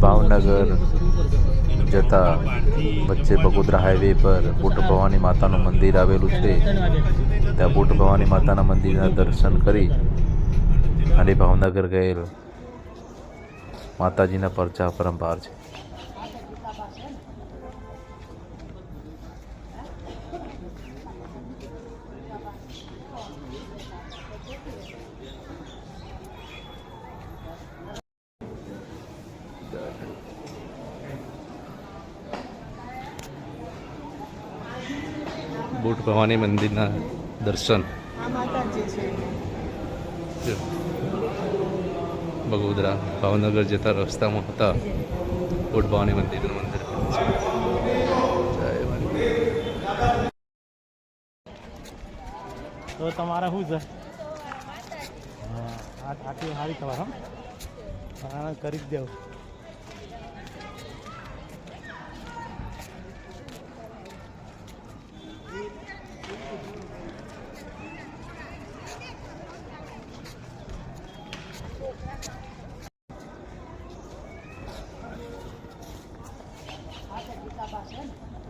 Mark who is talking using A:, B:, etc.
A: ભાવનગર જતા વચ્ચે બગોદરા હાઈવે પર બુટ ભવાની માતાનું મંદિર આવેલું છે. ત્યાં બુટ ભવાની માતાના મંદિરના દર્શન કરી અને ભાવનગર ગયેલ માતાજીના પરચા પરંપાર છે. બુટ ભવાની મંદિરના દર્શન.
B: આ માતાજી છે.
A: બગોદરા ભાવનગર જતા રસ્તામાં હતા. બુટ ભવાની મંદિરનું મંદિર.
C: તો તમારે શું છે? આ આટલી સારી તમારે કરી જ દેવું. Tá batendo?